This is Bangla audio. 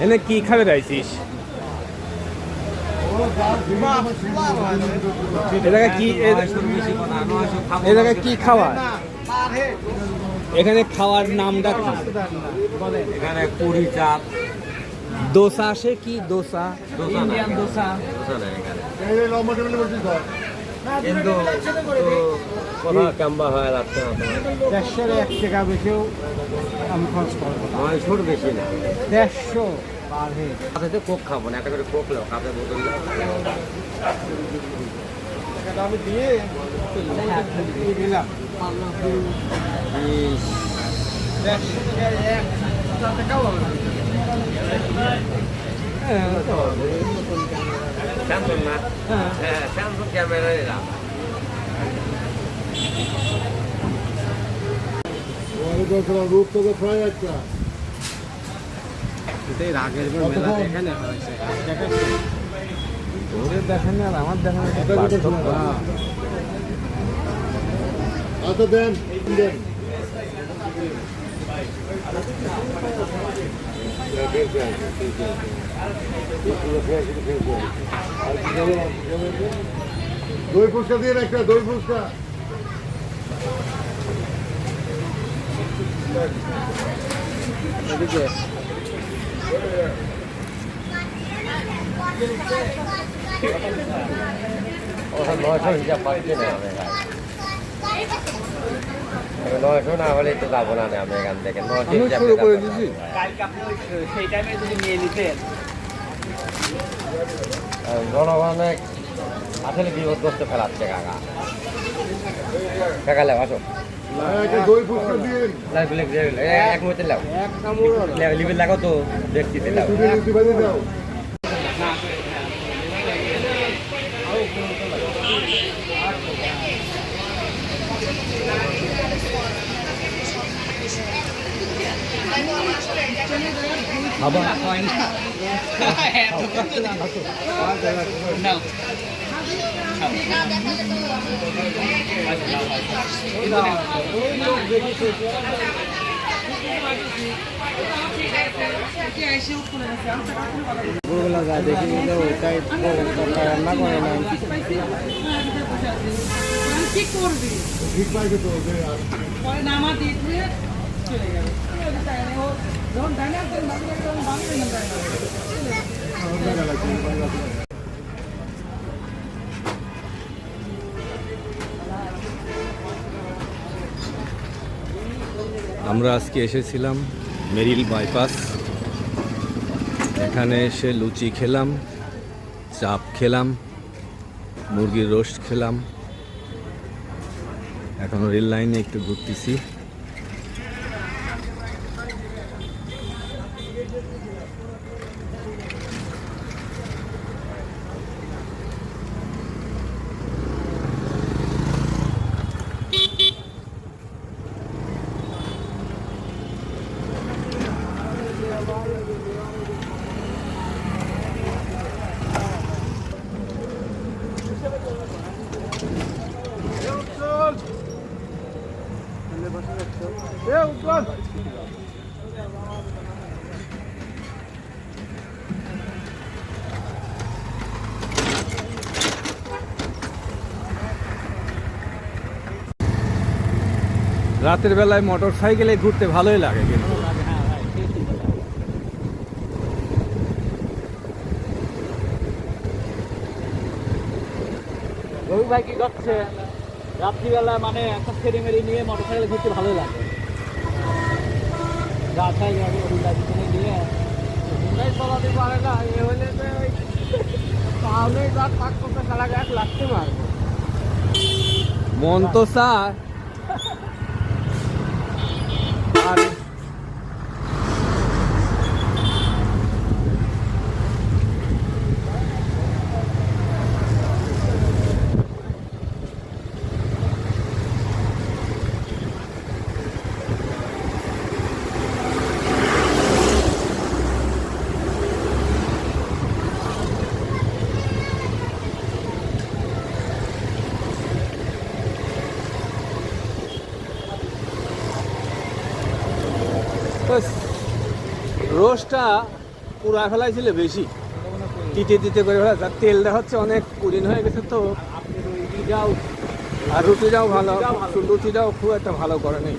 এনে কি খাবে রাইছিস কি এ- এ কি খাওয়া এখানে খাওয়ার নামটা কি? এখানে পুরি চাপ। দোসা আসে কি? দোসা। ইন্ডিয়ান দোসা। দোসা কিন্তু কথা কাম্বা হয় রাখতে হবে দেড়শোর এক টাকা বেশিও আমি খরচ করব। নয়শোর বেশি না। দেড়শো পার হেড সাথে কোক খাব না একটা করে কোক লো কাপে বোতল আমি দিয়ে দিয়ে দিলাম দেড়শো টাকা এক টাকাও হবে না। হ্যাঁ। স্যামসুং না হ্যাঁ। হ্যাঁ স্যামসুং ক্যামেরা নিলাম এটাই রাগের মেলা এখানে হয়েছে ওদের দেখেন আর আমার দেখেন আচ্ছা দেন দেন দই ফুচকা দিয়ে একটা দই ফুচকা ওখানে নয়শো হিসাব পাচ্ছি না আমি এখানে। আমি নয়শো না হলে আমি এখান আসলে বিপদগ্রস্ত ফেলাচ্ছে কাকা আসো এক মিনিট লাও লিবে লাগাও তো দেখতে লাও দাও ভোরবেলা যায় দেখি যে ওইটাই রান্না করে না কি করবি? ঠিক পাইছে তো যে নামা দিয়ে আমরা আজকে এসেছিলাম মেরিল বাইপাস। এখানে এসে লুচি খেলাম, চাপ খেলাম, মুরগির রোস্ট খেলাম। এখন রেল লাইনে একটু ঘুরতেছি। রাতের বেলায় মোটর সাইকেলে ঘুরতে ভালোই লাগে কিন্তু। রবি ভাই কি করছে রাত্রিবেলা মানে একটা ফেরি মেরি নিয়ে মোটর সাইকেল ঘুরতে ভালো লাগে। রাস্তায় যাবে রবি পিছনে নিয়ে চলাতে পারে না এ হলে তো ওই তাহলে তার পাক করতে চালা এক লাগতে পারবে মন তো চায় আর রোজটা পুরা ফেলাইছিল বেশি। টিটে তিতে করে ফেলা তার তেলটা হচ্ছে অনেক কুড়িন হয়ে গেছে তো। রুটিটাও আর রুটিটাও ভালো। রুটিটাও খুব একটা ভালো করে নেই।